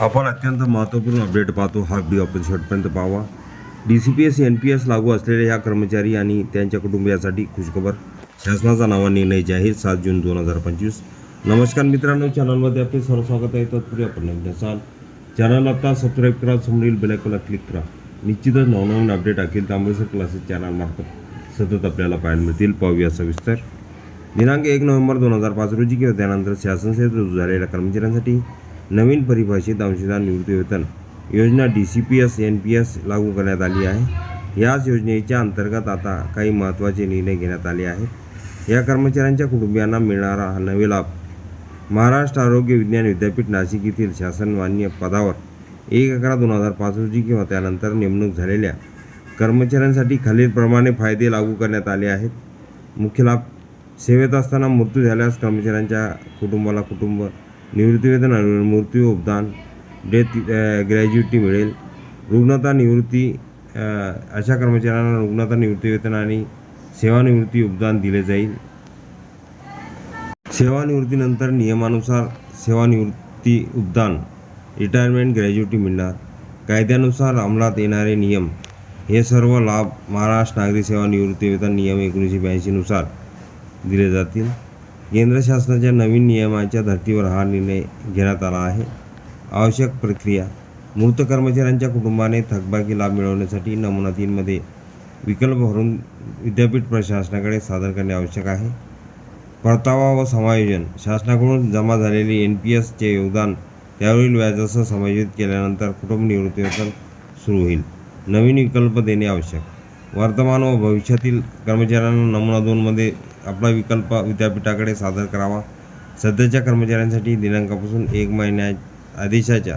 आपण अत्यंत महत्त्वपूर्ण अपडेट पाहतो. हा व्हिडिओ आपण शेवटपर्यंत पाहावा. D C P S N P S लागू असलेल्या ह्या कर्मचारी आणि त्यांच्या कुटुंबियासाठी खुशखबर. शासनाचा नवा निर्णय जाहीर सात जून दोन हजार पंचवीस. नमस्कार मित्रांनो चॅनलमध्ये आपले सर्व स्वागत आहे. तत्पूर्वी आपण नवीन असाल चॅनल आता सबस्क्राईब करा समोरील बेलायकॉनला क्लिक करा. निश्चितच नवनवीन अपडेट अखिल तांबेसर क्लासेस चॅनलमार्फत सतत आपल्याला पाहायला मिळतील. पाहूया सविस्तर. दिनांक एक नोव्हेंबर दोन हजार पाच रोजी किंवा त्यानंतर शासनसेवेत रुजू झालेल्या कर्मचाऱ्यांसाठी नवीन परिभाषित अंशदान निवृत्तीवेतन योजना D C P S N P S लागू करण्यात आली आहे. याच योजनेच्या अंतर्गत आता काही महत्त्वाचे निर्णय घेण्यात आले आहेत. या कर्मचाऱ्यांच्या कुटुंबियांना मिळणारा हा नवे लाभ. महाराष्ट्र आरोग्य विज्ञान विद्यापीठ नाशिक येथील शासनमान्य पदावर एक अकरा दोन हजार पाच रोजी किंवा त्यानंतर नेमणूक झालेल्या कर्मचाऱ्यांसाठी खालीलप्रमाणे फायदे लागू करण्यात आले आहेत. मुख्य लाभ सेवेत असताना मृत्यू झाल्यास कर्मचाऱ्यांच्या कुटुंबाला कुटुंब निवृत्तीवेतन आणि मृत्यू उपदान डेथ ग्रॅज्युटी मिळेल. रुग्णता निवृत्ती अशा कर्मचाऱ्यांना रुग्णता निवृत्तीवेतन आणि सेवानिवृत्ती उपदान दिले जाईल. सेवानिवृत्तीनंतर नियमानुसार सेवानिवृत्ती उपदान रिटायरमेंट ग्रॅज्युटी मिळणार. कायद्यानुसार अंमलात येणारे नियम हे सर्व लाभ महाराष्ट्र नागरी सेवा निवृत्तीवेतन नियम एकोणीसशे ब्याऐंशीनुसार दिले जातील. केंद्र शासनाच्या नवीन नियमाच्या धर्तीवर हा निर्णय घेण्यात आला आहे. आवश्यक प्रक्रिया मृत कर्मचाऱ्यांच्या कुटुंबाने थकबाकी लाभ मिळवण्यासाठी नमुना तीनमध्ये विकल्प भरून विद्यापीठ प्रशासनाकडे सादर करणे आवश्यक आहे. परतावा व समायोजन शासनाकडून जमा झालेले एन पी एसचे योगदान त्यावरील व्याजासह समायोजित केल्यानंतर कुटुंब निवृत्तीवेतन सुरू होईल. नवीन विकल्प देणे आवश्यक. वर्तमान व भविष्यातील कर्मचाऱ्यांना नमुना दोनमध्ये आपला विकल्प विद्यापीठाकडे सादर करावा. सध्याच्या कर्मचाऱ्यांसाठी दिनांकापासून एक महिन्या आदेशाच्या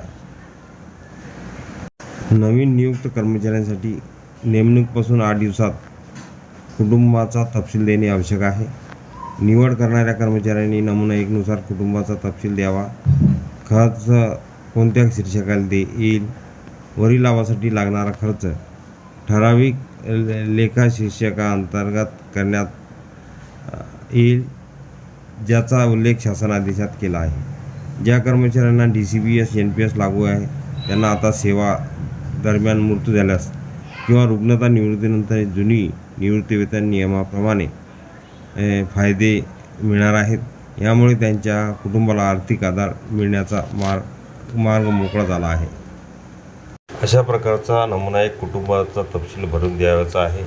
नवीन नियुक्त कर्मचाऱ्यांसाठी नेमणूकपासून आठ दिवसात कुटुंबाचा तपशील देणे आवश्यक आहे. निवड करणाऱ्या कर्मचाऱ्यांनी नमुना एकनुसार कुटुंबाचा तपशील द्यावा. खर्च कोणत्या शीर्षकाला दे येईल? वरील लाभासाठी लागणारा खर्च. ठराविक ले- लेखा शीर्षकाअंतर्गत करण्यात येईल ज्याचा उल्लेख शासन आदेशात केला आहे. ज्या कर्मचाऱ्यांना D C B S N P S लागू आहे त्यांना आता सेवा दरम्यान मृत्यू झाल्यास किंवा रुग्णता निवृत्तीनंतर जुनी निवृत्तीवेतन नियमाप्रमाणे फायदे मिळणार आहेत. यामुळे त्यांच्या कुटुंबाला आर्थिक आधार मिळण्याचा मार्ग मार्ग मोकळा झाला आहे. अशा प्रकारचा नमुना एक कुटुंबाचा तपशील भरून द्यावायचा आहे.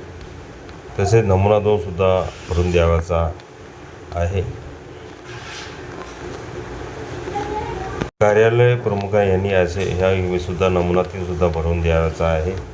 तसेच नमुना दोनसुद्धा भरून द्यावायचा आहे. कार्यालय प्रमुख यांनी असे ह्या सुद्धा नमुना तीन सुद्धा भरून द्यायचा आहे.